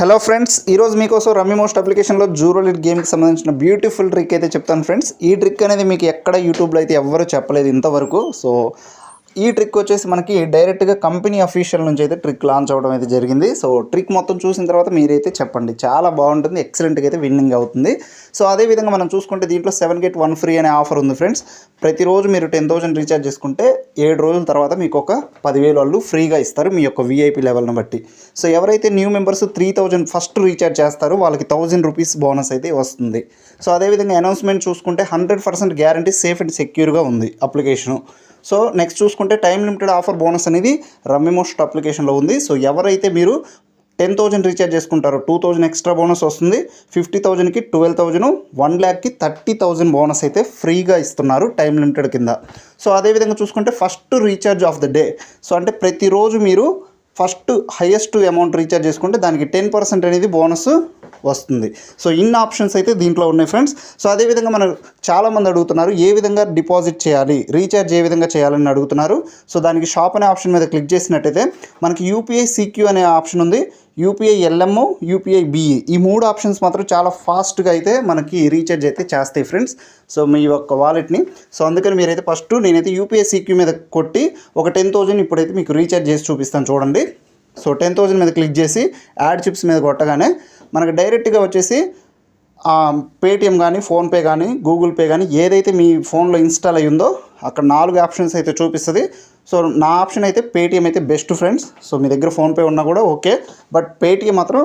Hello friends ఈరోజు మీకోసం rummy most అప్లికేషన్లో జూరో లిట్ గేమ్కి సంబంధించిన బ్యూటిఫుల్ ట్రిక్ అయితే చెప్తాను ఫ్రెండ్స్ ఈ ట్రిక్ అనేది మీకు ఎక్కడ యూట్యూబ్లో అయితే ఎవ్వరూ చెప్పలేదు ఇంతవరకు. సో ఈ ట్రిక్ వచ్చేసి మనకి డైరెక్ట్గా కంపెనీ అఫీషియల్ నుంచి అయితే ట్రిక్ లాంచ్ అవ్వడం అయితే జరిగింది. సో ట్రిక్ మొత్తం చూసిన తర్వాత మీరైతే చెప్పండి. చాలా బాగుంటుంది. ఎక్సలెంట్గా అయితే విన్నింగ్ అవుతుంది. సో అదేవిధంగా మనం చూసుకుంటే దీంట్లో సెవెన్ గెట్ వన్ ఫ్రీ అనే ఆఫర్ ఉంది ఫ్రెండ్స్ ప్రతిరోజు మీరు టెన్ థౌసండ్ రీఛార్జ్ చేసుకుంటే ఏడు రోజుల తర్వాత మీకు ఒక పదివేలు వాళ్ళు ఫ్రీగా ఇస్తారు మీ యొక్క వీఐపీ లెవెల్ని బట్టి. సో ఎవరైతే new members three thousand first recharge చేస్తారో వాళ్ళకి థౌజండ్ రూపీస్ బోనస్ అయితే వస్తుంది. సో అదేవిధంగా అనౌన్స్మెంట్ చూసుకుంటే hundred percent guarantee safe and సెక్యూర్గా ఉంది అప్లికేషను సో నెక్స్ట్ చూసుకుంటే టైం లిమిటెడ్ ఆఫర్ బోనస్ అనేది రమ్మీ మోస్ట్ అప్లికేషన్లో ఉంది. సో ఎవరైతే మీరు టెన్ థౌజండ్ రీఛార్జ్ చేసుకుంటారో టూ థౌజండ్ ఎక్స్ట్రా బోనస్ వస్తుంది. ఫిఫ్టీ థౌజండ్కి ట్వెల్వ్ థౌజండ్ వన్ ల్యాక్కి థర్టీ థౌజండ్ బోనస్ అయితే ఫ్రీగా ఇస్తున్నారు టైం లిమిటెడ్ కింద. సో అదేవిధంగా చూసుకుంటే first recharge of the day so అంటే ప్రతిరోజు మీరు ఫస్ట్ హైయెస్ట్ అమౌంట్ రీఛార్జ్ చేసుకుంటే దానికి టెన్ పర్సెంట్ అనేది బోనస్ వస్తుంది. సో ఇన్ ఆప్షన్స్ అయితే దీంట్లో ఉన్నాయి ఫ్రెండ్స్. సో అదేవిధంగా మనం చాలామంది అడుగుతున్నారు ఏ విధంగా డిపాజిట్ చేయాలి రీఛార్జ్ ఏ విధంగా చేయాలని అడుగుతున్నారు. సో దానికి షాప్ అనే ఆప్షన్ మీద క్లిక్ చేసినట్టయితే మనకి యూపీఐ సిక్యూ అనే ఆప్షన్ ఉంది. యూపీఐ ఎల్ఎం యూపీఐ బిఈ ఈ మూడు ఆప్షన్స్ మాత్రం చాలా ఫాస్ట్గా అయితే మనకి రీఛార్జ్ అయితే చేస్తాయి ఫ్రెండ్స్. సో మీ యొక్క వాలెట్ని. సో అందుకని మీరైతే ఫస్ట్ నేనైతే యూపీఐ సీక్యూ మీద కొట్టి ఒక టెన్ థౌజండ్ ఇప్పుడైతే మీకు రీఛార్జ్ చేసి చూపిస్తాను చూడండి. సో టెన్ థౌజండ్ మీద క్లిక్ చేసి యాడ్ చిప్స్ మీద కొట్టగానే మనకు డైరెక్ట్గా వచ్చేసి పేటిఎం కానీ ఫోన్పే కానీ గూగుల్ పే కానీ ఏదైతే మీ ఫోన్లో ఇన్స్టాల్ అయ్యి ఉందో అక్కడ నాలుగు ఆప్షన్స్ అయితే చూపిస్తుంది. సో నా ఆప్షన్ అయితే పేటిఎం అయితే బెస్ట్ ఫ్రెండ్స్. సో మీ దగ్గర ఫోన్పే ఉన్నా కూడా ఓకే. బట్ పేటిఎం మాత్రం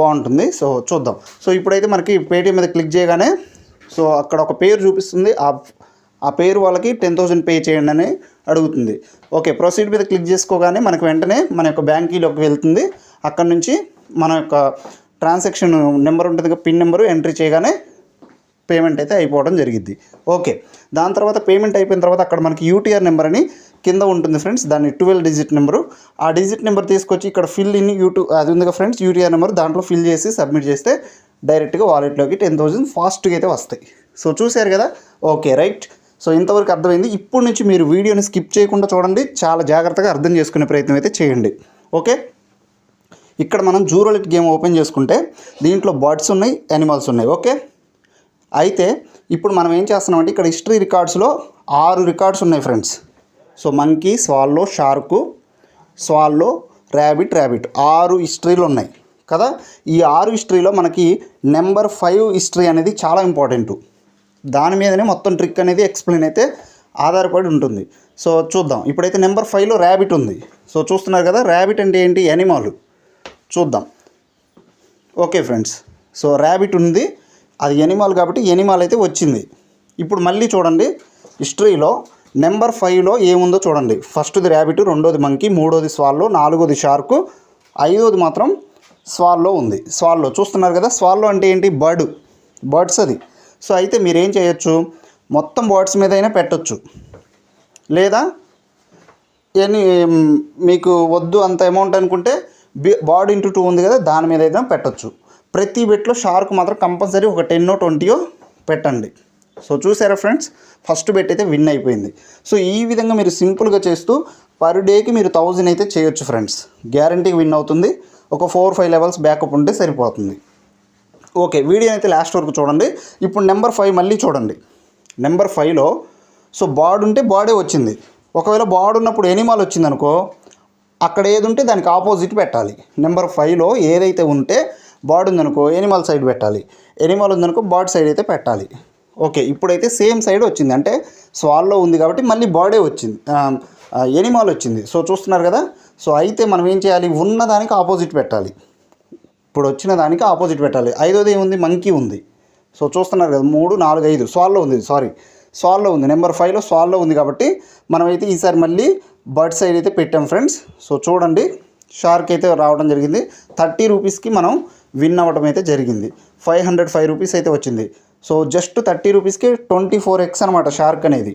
బాగుంటుంది. సో చూద్దాం. సో ఇప్పుడైతే మనకి పేటిఎం మీద క్లిక్ చేయగానే సో అక్కడ ఒక పేరు చూపిస్తుంది. ఆ ఆ పేరు వాళ్ళకి టెన్ థౌజండ్ పే చేయండి అని అడుగుతుంది. ఓకే ప్రొసీడ్ మీద క్లిక్ చేసుకోగానే మనకు వెంటనే మన యొక్క బ్యాంకీలోకి వెళ్తుంది. అక్కడ నుంచి మన యొక్క ట్రాన్సాక్షన్ నెంబర్ ఉంటుంది కదా పిన్ నెంబరు ఎంట్రీ చేయగానే పేమెంట్ అయితే అయిపోవడం జరిగింది ఓకే దాని తర్వాత పేమెంట్ అయిపోయిన తర్వాత అక్కడ మనకి యూటీఆర్ నెంబర్ అని కింద ఉంటుంది ఫ్రెండ్స్ దాన్ని ట్వెల్వ్ డిజిట్ నెంబరు. ఆ డిజిట్ నెంబర్ తీసుకొచ్చి ఇక్కడ ఫిల్ ఇన్ యూట్యూబ్ అది ఉంది కదా ఫ్రెండ్స్ యూటీఆర్ నెంబర్ దాంట్లో ఫిల్ చేసి సబ్మిట్ చేస్తే డైరెక్ట్గా వాలెట్లోకి టెన్ థౌజండ్ ఫాస్ట్గా అయితే వస్తాయి. సో చూశారు కదా? Okay right. సో ఇంతవరకు అర్థమైంది. ఇప్పుడు నుంచి మీరు వీడియోని స్కిప్ చేయకుండా చూడండి. చాలా జాగ్రత్తగా అర్థం చేసుకునే ప్రయత్నం అయితే చేయండి. ఓకే? ఇక్కడ మనం జూరోలిట్ గేమ్ ఓపెన్ చేసుకుంటే దీంట్లో బర్డ్స్ ఉన్నాయి యానిమల్స్ ఉన్నాయి. ఓకే? అయితే ఇప్పుడు మనం ఏం చేస్తున్నామంటే ఇక్కడ హిస్టరీ రికార్డ్స్లో ఆరు రికార్డ్స్ ఉన్నాయి friends. So monkey swallow shark swallow rabbit rabbit ఆరు హిస్టరీలు ఉన్నాయి. కదా? ఈ ఆరు హిస్టరీలో మనకి నెంబర్ ఫైవ్ హిస్టరీ అనేది చాలా ఇంపార్టెంట్. దాని మీదనే మొత్తం ట్రిక్ అనేది ఎక్స్ప్లెయిన్ అయితే ఆధారపడి ఉంటుంది. సో చూద్దాం. ఇప్పుడైతే నెంబర్ ఫైవ్లో ర్యాబిట్ ఉంది. సో చూస్తున్నారు కదా ర్యాబిట్ అంటే ఏంటి? ఎనిమాల్ చూద్దాం. ఓకే ఫ్రెండ్స్ సో ర్యాబిట్ ఉంది. అది ఎనిమాల్ కాబట్టి ఎనిమాల్ అయితే వచ్చింది. ఇప్పుడు మళ్ళీ చూడండి. హిస్టరీలో నెంబర్ ఫైవ్లో ఏముందో చూడండి. ఫస్ట్ది ర్యాబిట్ రెండోది మంకీ మూడోది స్వాల్లో నాలుగోది షార్కు ఐదోది మాత్రం స్వాల్లో ఉంది. స్వాల్లో చూస్తున్నారు కదా స్వాల్లో అంటే ఏంటి? బర్డ్ బర్డ్స్ అది. సో అయితే మీరు ఏం చేయొచ్చు? మొత్తం వర్డ్స్ మీద అయినా పెట్టొచ్చు. లేదా ఎన్ని మీకు వద్దు అంత అమౌంట్ అనుకుంటే బి ఇంటూ టూ ఉంది కదా దాని మీద అయితే పెట్టొచ్చు. ప్రతి బెట్లో షార్క్ మాత్రం కంపల్సరీ ఒక టెన్నో ట్వంటీయో పెట్టండి. సో చూసారా ఫ్రెండ్స్? ఫస్ట్ బెట్ అయితే విన్ అయిపోయింది. సో ఈ విధంగా మీరు సింపుల్గా చేస్తూ పర్ డేకి మీరు థౌజండ్ అయితే చేయొచ్చు ఫ్రెండ్స్. గ్యారంటీ విన్ అవుతుంది. ఒక ఫోర్ ఫైవ్ లెవెల్స్ బ్యాకప్ ఉంటే సరిపోతుంది. ఓకే వీడియో అయితే లాస్ట్ వరకు చూడండి. ఇప్పుడు నెంబర్ ఫైవ్ మళ్ళీ చూడండి. నెంబర్ ఫైవ్లో సో బాడ్ ఉంటే బాడే వచ్చింది. ఒకవేళ బాడ్ ఉన్నప్పుడు ఎనిమాల్ వచ్చిందనుకో అక్కడ ఏది ఉంటే దానికి ఆపోజిట్ పెట్టాలి. నెంబర్ ఫైవ్లో ఏదైతే ఉంటే బాడ్ ఉందనుకో ఎనిమల్ సైడ్ పెట్టాలి. ఎనిమల్ ఉందనుకో బాడ్ సైడ్ అయితే పెట్టాలి. ఓకే ఇప్పుడైతే సేమ్ సైడ్ వచ్చింది. అంటే స్వాల్లో ఉంది కాబట్టి మళ్ళీ బాడే వచ్చింది. ఎనిమాల్ వచ్చింది. సో చూస్తున్నారు కదా? సో అయితే మనం ఏం చేయాలి? ఉన్న దానికి ఆపోజిట్ పెట్టాలి. ఇప్పుడు వచ్చిన దానికి ఆపోజిట్ పెట్టాలి. ఐదోది ఏముంది? మంకీ ఉంది. సో చూస్తున్నారు కదా మూడు నాలుగు ఐదు. స్వాల్లో ఉంది సారీ. స్వాల్లో ఉంది. నెంబర్ ఫైవ్లో స్వాల్లో ఉంది కాబట్టి మనమైతే ఈసారి మళ్ళీ బర్డ్ సైడ్ అయితే పెట్టాం ఫ్రెండ్స్. సో చూడండి. షార్క్ అయితే రావడం జరిగింది. థర్టీ రూపీస్కి మనం విన్ అవ్వడం అయితే జరిగింది. ఫైవ్ హండ్రెడ్ ఫైవ్ రూపీస్ అయితే వచ్చింది. సో జస్ట్ థర్టీ రూపీస్కి ట్వంటీ ఫోర్ ఎక్స్ అనమాట షార్క్ అనేది.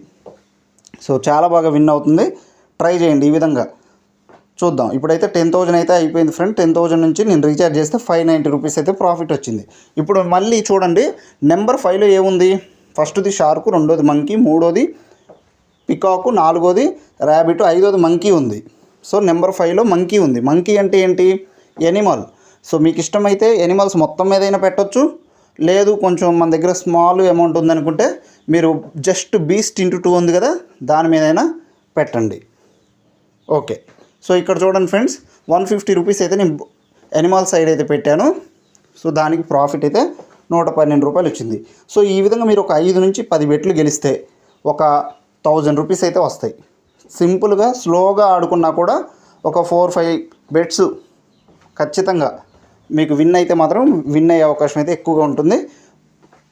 సో చాలా బాగా విన్ అవుతుంది. ట్రై చేయండి ఈ విధంగా. చూద్దాం. ఇప్పుడైతే టెన్ థౌజండ్ అయితే అయిపోయింది ఫ్రెండ్ టెన్ థౌజండ్ నుంచి నేను రీఛార్జ్ చేస్తే ఫైవ్ నైంటీ రూపీస్ అయితే ప్రాఫిట్ వచ్చింది. ఇప్పుడు మళ్ళీ చూడండి నెంబర్ ఫైవ్లో ఏముంది? ఫస్ట్ది షార్కు రెండోది మంకీ మూడోది పికాకు నాలుగోది ర్యాబిట్ ఐదోది మంకీ ఉంది. సో నెంబర్ ఫైవ్లో మంకీ ఉంది. మంకీ అంటే ఏంటి? ఎనిమల్ సో మీకు ఇష్టమైతే ఎనిమల్స్ మొత్తం ఏదైనా పెట్టొచ్చు. లేదు కొంచెం మన దగ్గర స్మాల్ అమౌంట్ ఉందనుకుంటే మీరు జస్ట్ బీస్ట్ ఇంటూ టూ ఉంది కదా దాని మీదైనా పెట్టండి. ఓకే. సో ఇక్కడ చూడండి ఫ్రెండ్స్ వన్ ఫిఫ్టీ రూపీస్ అయితే నేను ఎనిమాల్ సైడ్ అయితే పెట్టాను. సో దానికి ప్రాఫిట్ అయితే నూట పన్నెండు రూపాయలు వచ్చింది. సో ఈ విధంగా మీరు ఒక ఐదు నుంచి పది బెట్లు గెలిస్తే ఒక థౌజండ్ రూపీస్ అయితే వస్తాయి. సింపుల్గా స్లోగా ఆడుకున్నా కూడా ఒక ఫోర్ ఫైవ్ బెట్స్ ఖచ్చితంగా మీకు విన్ అయితే మాత్రం విన్ అయ్యే అవకాశం అయితే ఎక్కువగా ఉంటుంది.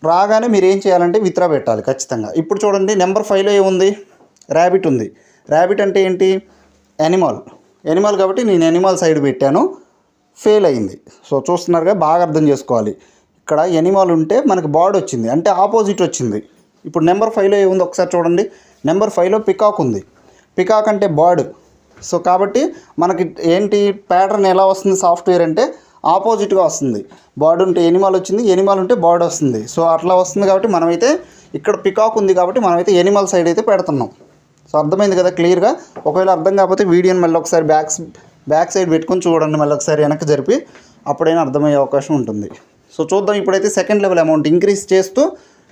రాగానే మీరు ఏం చేయాలంటే విత్రా పెట్టాలి ఖచ్చితంగా. ఇప్పుడు చూడండి నెంబర్ ఫైవ్లో ఏముంది? ర్యాబిట్ ఉంది. ర్యాబిట్ అంటే ఏంటి? యానిమల్ ఎనిమల్ కాబట్టి నేను ఎనిమల్ సైడ్ పెట్టాను. ఫెయిల్ అయింది. సో చూస్తున్నారుగా బాగా అర్థం చేసుకోవాలి. ఇక్కడ ఎనిమల్ ఉంటే మనకి బాడ్ వచ్చింది. అంటే ఆపోజిట్ వచ్చింది. ఇప్పుడు నెంబర్ ఫైవ్లో ఏముంది? ఒకసారి చూడండి. నెంబర్ ఫైవ్లో పికాక్ ఉంది. పికాక్ అంటే బర్డ్. సో కాబట్టి మనకి ఏంటి ప్యాటర్న్ ఎలా వస్తుంది సాఫ్ట్వేర్ అంటే ఆపోజిట్గా వస్తుంది. బర్డ్ ఉంటే ఎనిమల్ వచ్చింది. ఎనిమల్ ఉంటే బర్డ్ వస్తుంది. సో అట్లా వస్తుంది కాబట్టి మనమైతే ఇక్కడ పికాక్ ఉంది కాబట్టి మనమైతే ఎనిమల్ సైడ్ అయితే పెడుతున్నాం. సో అర్థమైంది కదా క్లియర్గా? ఒకవేళ అర్థం కాకపోతే వీడియోని మళ్ళీ ఒకసారి బ్యాక్ బ్యాక్ సైడ్ పెట్టుకొని చూడండి మళ్ళీ ఒకసారి వెనక్కి జరిపి అప్పుడైనా అర్థమయ్యే అవకాశం ఉంటుంది. సో చూద్దాం ఇప్పుడైతే సెకండ్ లెవెల్ అమౌంట్ ఇంక్రీజ్ చేస్తూ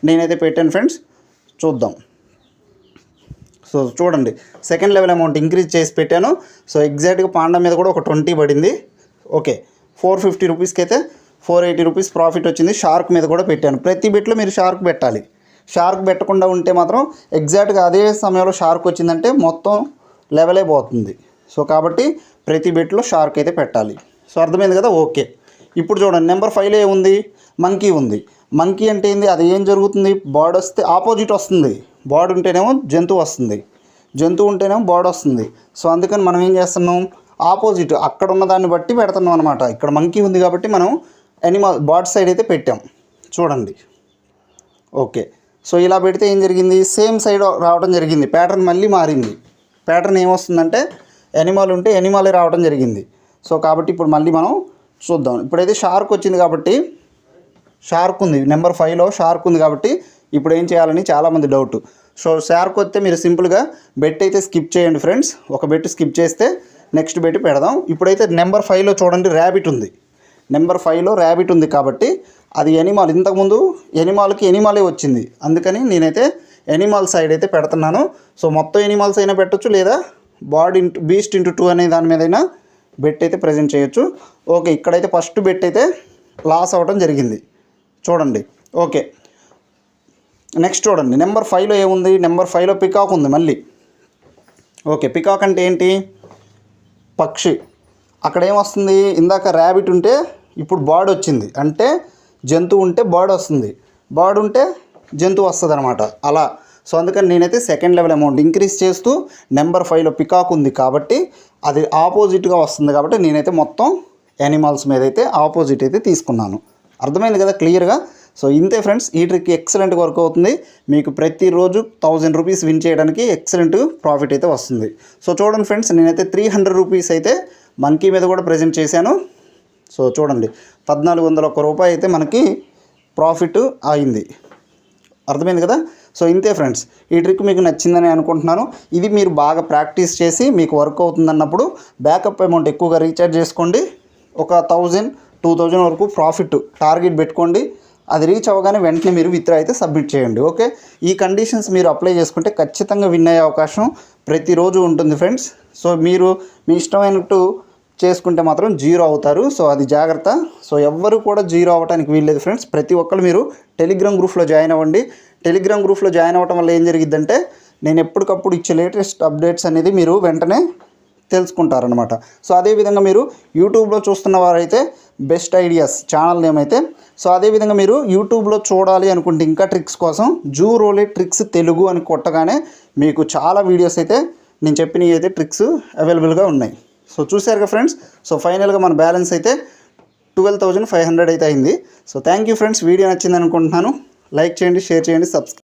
నేనైతే పెట్టాను ఫ్రెండ్స్. చూద్దాం. సో చూడండి సెకండ్ లెవెల్ అమౌంట్ ఇంక్రీజ్ చేసి పెట్టాను. సో ఎగ్జాక్ట్గా పాండా మీద కూడా ఒక ట్వంటీ పడింది. ఓకే ఫోర్ ఫిఫ్టీ రూపీస్కి అయితే ఫోర్ ఎయిటీ రూపీస్ ప్రాఫిట్ వచ్చింది షార్క్ మీద కూడా పెట్టాను. ప్రతి బిట్లో మీరు షార్క్ పెట్టాలి. షార్క్ పెట్టకుండా ఉంటే మాత్రం ఎగ్జాక్ట్గా అదే సమయంలో షార్క్ వచ్చిందంటే మొత్తం లెవెల్ అయిపోతుంది సో కాబట్టి ప్రతి బెట్లో షార్క్ అయితే పెట్టాలి. సో అర్థమైంది కదా? ఓకే. ఇప్పుడు చూడండి నెంబర్ ఫైవ్లో ఏముంది? మంకీ ఉంది. మంకీ అంటే ఏంది? అది ఏం జరుగుతుంది? బాడ్ వస్తే ఆపోజిట్ వస్తుంది. బాడ్ ఉంటేనేమో జంతువు వస్తుంది. జంతువు ఉంటేనేమో బాడ్ వస్తుంది. సో అందుకని మనం ఏం చేస్తున్నాం? ఆపోజిట్. అక్కడ ఉన్న దాన్ని బట్టి పెడుతున్నాం అనమాట ఇక్కడ మంకీ ఉంది కాబట్టి మనం ఎనిమల్ బాడీ సైడ్ అయితే పెట్టాం. చూడండి. ఓకే. సో ఇలా పెడితే ఏం జరిగింది? సేమ్ సైడ్ రావడం జరిగింది. ప్యాటర్న్ మళ్ళీ మారింది. ప్యాటర్న్ ఏమొస్తుందంటే ఎనిమల్ ఉంటే ఎనిమలే రావడం జరిగింది. సో కాబట్టి ఇప్పుడు మళ్ళీ మనం చూద్దాం. ఇప్పుడైతే షార్క్ వచ్చింది కాబట్టి షార్క్ ఉంది. నెంబర్ ఫైవ్లో షార్క్ ఉంది కాబట్టి ఇప్పుడు ఏం చేయాలని చాలామంది డౌట్ సో షార్క్ వస్తే మీరు సింపుల్గా బెట్ అయితే స్కిప్ చేయండి ఫ్రెండ్స్ ఒక బెట్ స్కిప్ చేస్తే నెక్స్ట్ బెట్ పెడదాం. ఇప్పుడైతే నెంబర్ ఫైవ్లో చూడండి ర్యాబిట్ ఉంది. నెంబర్ ఫైవ్లో ర్యాబిట్ ఉంది కాబట్టి అది ఎనిమాల్. ఇంతకుముందు ఎనిమాల్కి ఎనిమాలే వచ్చింది. అందుకని నేనైతే ఎనిమాల్ సైడ్ అయితే పెడుతున్నాను. సో మొత్తం ఎనిమాల్స్ అయినా పెట్టొచ్చు లేదా body into beast into two అనే దాని మీదైనా బెట్ అయితే ప్రజెంట్ చేయొచ్చు. ఓకే ఇక్కడైతే ఫస్ట్ బెట్ అయితే లాస్ అవ్వడం జరిగింది. చూడండి. ఓకే. నెక్స్ట్ చూడండి. నెంబర్ ఫైవ్లో ఏముంది? నెంబర్ ఫైవ్లో పికాక్ ఉంది మళ్ళీ. ఓకే పికాక్ అంటే ఏంటి? పక్షి. అక్కడ ఏమొస్తుంది? ఇందాక ర్యాబిట్ ఉంటే ఇప్పుడు బాడ్ వచ్చింది. అంటే జంతువు ఉంటే బాడ్ వస్తుంది. బాడ్ ఉంటే జంతువు వస్తుంది అనమాట అలా. సో అందుకని నేనైతే సెకండ్ లెవెల్ అమౌంట్ ఇంక్రీజ్ చేస్తూ నెంబర్ ఫైవ్లో పికాక్ ఉంది కాబట్టి అది ఆపోజిట్గా వస్తుంది కాబట్టి నేనైతే మొత్తం యానిమల్స్ మీద అయితే ఆపోజిట్ అయితే తీసుకున్నాను. అర్థమైంది కదా? క్లియర్గా సో ఇంతే ఫ్రెండ్స్ ఈ ట్రిక్ ఎక్సలెంట్ వర్క్ అవుతుంది. మీకు ప్రతిరోజు థౌజండ్ రూపీస్ విన్ చేయడానికి ఎక్సలెంట్ ప్రాఫిట్ అయితే వస్తుంది. సో చూడండి ఫ్రెండ్స్ నేనైతే త్రీ హండ్రెడ్ రూపీస్ అయితే మంకీ మీద కూడా ప్రజెంట్ చేశాను. సో చూడండి పద్నాలుగు వందల ఒక్క రూపాయి అయితే మనకి ప్రాఫిట్ అయింది అర్థమైంది కదా? సో ఇంతే ఫ్రెండ్స్ ఈ ట్రిక్ మీకు నచ్చిందని అనుకుంటున్నాను. ఇది మీరు బాగా ప్రాక్టీస్ చేసి మీకు వర్క్ అవుతుందన్నప్పుడు బ్యాకప్ అమౌంట్ ఎక్కువగా రీఛార్జ్ చేసుకోండి. ఒక థౌజండ్ టూ థౌజండ్ వరకు ప్రాఫిట్ టార్గెట్ పెట్టుకోండి. అది రీచ్ అవ్వగానే వెంటనే మీరు విత్డ్రా అయితే సబ్మిట్ చేయండి ఓకే? ఈ కండిషన్స్ మీరు అప్లై చేసుకుంటే ఖచ్చితంగా విన్ అయ్యే అవకాశం ప్రతిరోజు ఉంటుంది ఫ్రెండ్స్ సో మీరు మీ ఇష్టమైనట్టు చేసుకుంటే మాత్రం జీరో అవుతారు. సో అది జాగ్రత్త. సో ఎవ్వరు కూడా జీరో అవ్వడానికి వీల్లేదు ఫ్రెండ్స్. ప్రతి ఒక్కరు మీరు టెలిగ్రామ్ గ్రూప్లో జాయిన్ అవ్వండి. టెలిగ్రామ్ గ్రూప్లో జాయిన్ అవ్వడం వల్ల ఏం జరిగిద్దంటే నేను ఎప్పటికప్పుడు ఇచ్చే లేటెస్ట్ అప్డేట్స్ అనేది మీరు వెంటనే తెలుసుకుంటారనమాట సో అదేవిధంగా మీరు యూట్యూబ్లో చూస్తున్న వారైతే బెస్ట్ ఐడియాస్ ఛానల్ నేమ్ అయితే. సో అదేవిధంగా మీరు యూట్యూబ్లో చూడాలి అనుకుంటే ఇంకా ట్రిక్స్ కోసం జూ రోలే ట్రిక్స్ తెలుగు అని కొట్టగానే మీకు చాలా వీడియోస్ అయితే నేను చెప్పినవి అయితే ట్రిక్స్ అవైలబుల్గా ఉన్నాయి. సో చూసారుగా ఫ్రెండ్స్? సో ఫైనల్గా మన బ్యాలెన్స్ అయితే ట్వెల్వ్ థౌజండ్ ఫైవ్ హండ్రెడ్ అయితే అయింది. So thank you friends. Video నచ్చింది అనుకుంటున్నాను లైక్ చేయండి షేర్ చేయండి సబ్స్క్రైబ్